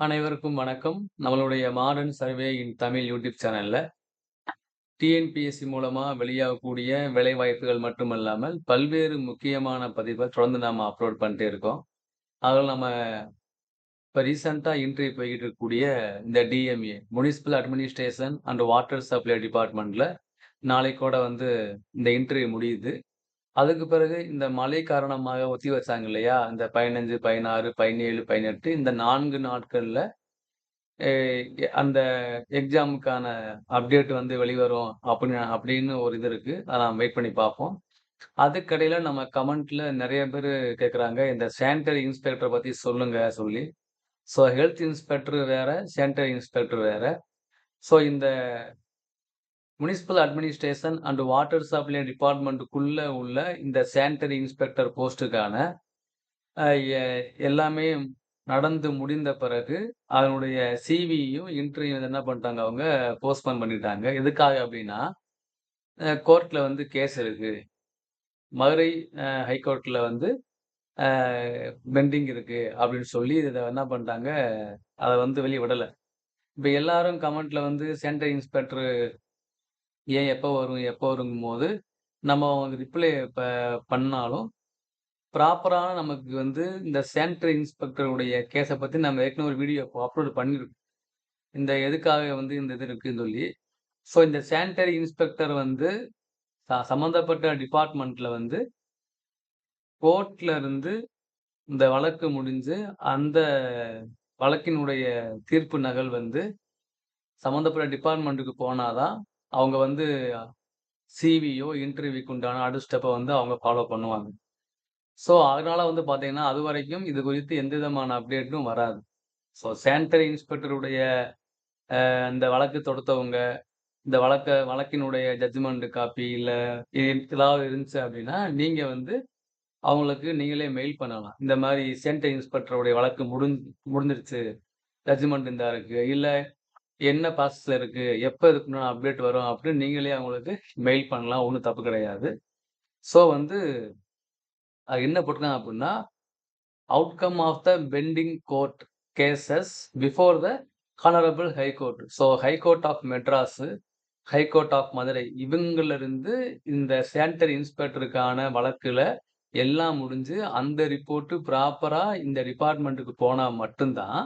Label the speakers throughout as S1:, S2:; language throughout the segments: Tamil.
S1: அனைவருக்கும் வணக்கம். நம்மளுடைய modern survey in Tamil YouTube சேனல்ல டிஎன்பிஎஸ்சி மூலமா வெளியாகக்கூடிய வேலைவாய்ப்புகள் மட்டுமல்லாமல், பல்வேறு முக்கியமான பதிவை தொடர்ந்து நாம அப்லோட் பண்ணிட்டே இருக்கோம். அதில் நம்ம இப்ப ரீசென்ட்டா இன்டர்வியூ போய்கிட்டு இருக்கக்கூடிய இந்த DMA municipal administration and water supply டிபார்ட்மெண்ட்ல நாளைக்கூட வந்து இந்த இன்டர்வியூ முடியுது. அதுக்கு பிறகு இந்த மழை காரணமாக ஒத்தி வச்சாங்க இல்லையா? இந்த 15, 16, 17, 18 இந்த நான்கு நாட்கள்ல அந்த எக்ஸாமுக்கான அப்டேட் வந்து வெளிவரும் அப்படின்னு அப்படின்னு ஒரு இது இருக்கு. அதை நாம் வெயிட் பண்ணி பார்ப்போம். அதுக்கடையில் நம்ம கமெண்ட்ல நிறைய பேர் கேட்குறாங்க, இந்த சானிட்டரி இன்ஸ்பெக்டரை பத்தி சொல்லுங்க சொல்லி. ஸோ ஹெல்த் இன்ஸ்பெக்டர் வேற, சானிட்டரி இன்ஸ்பெக்டர் வேற. ஸோ இந்த municipal administration and water supply டிபார்ட்மெண்ட்டுக்குள்ளே உள்ள இந்த சானிட்டரி இன்ஸ்பெக்டர் போஸ்ட்டுக்கான எல்லாமே நடந்து முடிந்த பிறகு, அதனுடைய சிவியும், இன்டர்வியூ என்ன பண்ணிட்டாங்க? அவங்க போஸ்ட்போன் பண்ணிட்டாங்க. எதுக்காக அப்படின்னா, கோர்ட்டில் வந்து கேஸ் இருக்குது மதுரை ஹைகோர்ட்டில் வந்து பெண்டிங் இருக்குது அப்படின்னு சொல்லி இதை என்ன பண்ணிட்டாங்க, அதை வந்து வெளியே விடலை. இப்போ எல்லாரும் கமெண்ட்டில் வந்து சானிட்டரி இன்ஸ்பெக்டர் ஏன் எப்போ வரும்? எப்போ வருங்கும்போது, நம்ம அவங்க ரிப்ளை ப பண்ணாலும், ப்ராப்பரான நமக்கு வந்து இந்த சானிட்டரி இன்ஸ்பெக்டருடைய கேஸை பற்றி நம்ம ஏற்கனவே ஒரு வீடியோ அப்லோட் பண்ணியிருக்கோம். இந்த எதுக்காக வந்து இந்த இது இருக்குன்னு சொல்லி. ஸோ இந்த சானிட்டரி இன்ஸ்பெக்டர் வந்து ச சம்மந்தப்பட்ட டிபார்ட்மெண்ட்டில் வந்து கோர்ட்ல இருந்து இந்த வழக்கு முடிஞ்சு, அந்த வழக்கினுடைய தீர்ப்பு நகல் வந்து சம்மந்தப்பட்ட டிபார்ட்மெண்ட்டுக்கு போனாதான் அவங்க வந்து சிவியோ, இன்டர்வியூக்கு உண்டான அடுத்த ஸ்டெப்பை வந்து அவங்க ஃபாலோ பண்ணுவாங்க. ஸோ அதனால் வந்து பார்த்தீங்கன்னா, அதுவரைக்கும் இது குறித்து எந்த விதமான அப்டேட்டும் வராது. ஸோ சானிட்டரி இன்ஸ்பெக்டருடைய அந்த இந்த வழக்கு தொடுத்தவங்க, இந்த வழக்க வழக்கினுடைய ஜட்ஜ்மெண்ட் காப்பி இல்லை ஏதாவது இருந்துச்சு அப்படின்னா, நீங்கள் வந்து அவங்களுக்கு நீங்களே மெயில் பண்ணலாம். இந்த மாதிரி சானிட்டரி இன்ஸ்பெக்டருடைய வழக்கு முடிஞ்சு முடிஞ்சிருச்சு. ஜட்ஜ்மெண்ட் இருந்தா இருக்கு. இல்லை என்ன ப்ராசஸில் இருக்குது எப்போ இருக்குன்னு அப்டேட் வரும் அப்படின்னு நீங்களே அவங்களுக்கு மெயில் பண்ணலாம். ஒன்றும் தப்பு கிடையாது. ஸோ வந்து அது என்ன போட்டிருக்காங்க அப்படின்னா, outcome of the pending court cases before the honourable high court. So high court of Madras high court of Madurai இவங்களிருந்து இந்த சேனிட்டரி இன்ஸ்பெக்டருக்கான வழக்கில் எல்லாம் முடிஞ்சு, அந்த ரிப்போர்ட்டு ப்ராப்பராக இந்த டிபார்ட்மெண்ட்டுக்கு போனால் மட்டும்தான்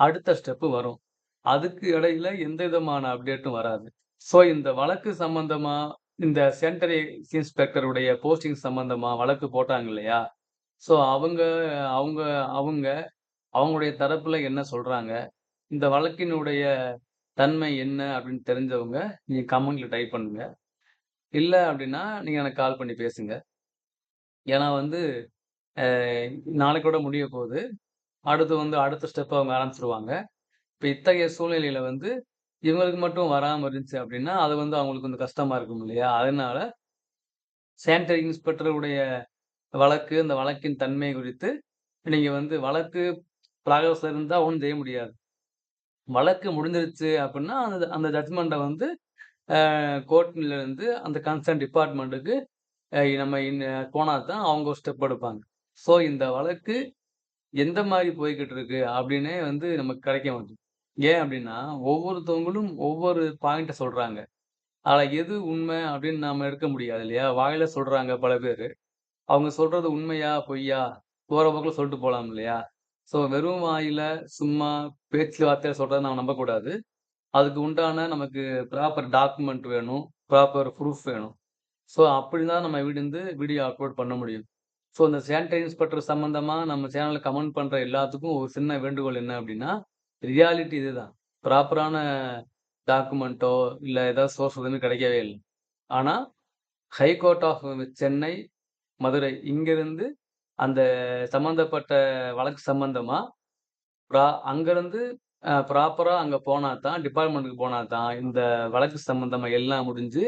S1: அடுத்த ஸ்டெப்பு வரும். அதுக்கு இடையில எந்த விதமான அப்டேட்டும் வராது. ஸோ இந்த வழக்கு சம்பந்தமா, இந்த சென்டர் இன்ஸ்பெக்டருடைய போஸ்டிங் சம்பந்தமா வழக்கு போட்டாங்க இல்லையா? ஸோ அவங்க அவங்க அவங்க அவங்களுடைய தரப்புல என்ன சொல்றாங்க? இந்த வழக்கினுடைய தன்மை என்ன அப்படின்னு தெரிஞ்சவங்க, நீங்க கமெண்ட்ல டைப் பண்ணுங்க. இல்லை அப்படின்னா, நீங்க எனக்கு கால் பண்ணி பேசுங்க. ஏன்னா வந்து, நாளைக்கூட முடிய போகுது. அடுத்து வந்து அடுத்த ஸ்டெப் அவங்க ஆரம்பிச்சிருவாங்க இப்போ இத்தகைய சூழ்நிலையில வந்து, இவங்களுக்கு மட்டும் வராமல் இருந்துச்சு அப்படின்னா, அது வந்து அவங்களுக்கு கொஞ்சம் கஷ்டமா இருக்கும் இல்லையா? அதனால சானிட்டரி இன்ஸ்பெக்டர் உடைய வழக்கு, அந்த வழக்கின் தன்மை குறித்து நீங்கள் வந்து வழக்கு ப்ராக்ரஸ்ல இருந்தால் ஒன்றும் செய்ய முடியாது. வழக்கு முடிஞ்சிருச்சு அப்படின்னா, அந்த அந்த ஜட்மெண்ட்டை வந்து கோர்ட்லேருந்து அந்த கன்சர்ன் டிபார்ட்மெண்ட்டுக்கு நம்ம இன் போனா தான் அவங்க ஸ்டெப் எடுப்பாங்க. ஸோ இந்த வழக்கு எந்த மாதிரி போய்கிட்டு இருக்கு அப்படின்னே வந்து நமக்கு கிடைக்க மாட்டுது. ஏன் அப்படின்னா, ஒவ்வொருத்தவங்களும் ஒவ்வொரு பாயிண்ட்ட சொல்றாங்க. ஆனால் எது உண்மை அப்படின்னு நாம எடுக்க முடியாது இல்லையா? வாயில சொல்றாங்க பல பேரு. அவங்க சொல்றது உண்மையா? பொய்யா? போற போக்குல சொல்லிட்டு போலாம் இல்லையா? ஸோ வெறும் வாயில சும்மா பேச்சு வார்த்தையில சொல்றத நம்ம நம்பக்கூடாது. அதுக்கு உண்டான நமக்கு ப்ராப்பர் டாக்குமெண்ட் வேணும். ப்ராப்பர் ப்ரூஃப் வேணும். ஸோ அப்படி தான் நம்ம விழுந்து வீடியோ அப்லோட் பண்ண முடியும். ஸோ இந்த சானிட்டரி இன்ஸ்பெக்டர் சம்மந்தமாக நம்ம சேனல்ல கமெண்ட் பண்ற எல்லாத்துக்கும் ஒரு சின்ன வேண்டுகோள் என்ன அப்படின்னா, ரியாலிட்டி இதுதான். ப்ராப்பரான டாக்குமெண்ட்டோ, இல்லை ஏதாவது சோர்ஸ் எதுவுமே கிடைக்கவே இல்லை ஆனால் ஹைகோர்ட் ஆஃப் சென்னை, மதுரை இங்கேருந்து அந்த சம்மந்தப்பட்ட வழக்கு சம்மந்தமாக ப்ரா அங்கேருந்து ப்ராப்பராக அங்கே போனால் போனா தான், டிபார்ட்மெண்ட்டுக்கு போனா தான், இந்த வழக்கு சம்மந்தமாக எல்லாம் முடிஞ்சு,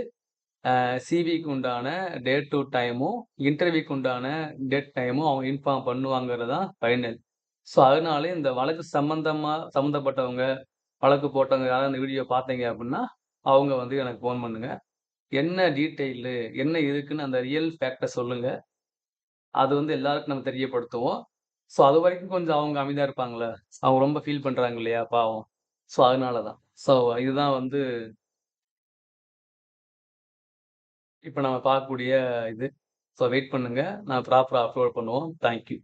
S1: சிவிக்கு உண்டான டேட் டு டைமும், இன்டர்வியூக்கு உண்டான டேட் டைமும் அவங்க இன்ஃபார்ம் பண்ணுவாங்கிறது தான் ஃபைனல். ஸோ அதனாலே இந்த வழக்கு சம்மந்தமாக சம்மந்தப்பட்டவங்க, வழக்கு போட்டவங்க யாராவது இந்த வீடியோ பார்த்தீங்க அப்படின்னா, அவங்க வந்து எனக்கு ஃபோன் பண்ணுங்கள் என்ன டீட்டெயிலு, என்ன இருக்குன்னு அந்த ரியல் ஃபேக்டை சொல்லுங்கள் அது வந்து எல்லாருக்கும் நம்ம தெரியப்படுத்துவோம். ஸோ அது வரைக்கும் கொஞ்சம் அவங்க அமைதியாக இருப்பாங்கல்ல. அவங்க ரொம்ப ஃபீல் பண்ணுறாங்க இல்லையா? பாவம். ஸோ அதனால தான். ஸோ இதுதான் வந்து இப்போ நம்ம பார்க்கக்கூடிய இது. ஸோ வெயிட் பண்ணுங்கள் நான் ப்ராப்பராக அப்லோட் பண்ணுவோம். Thank you.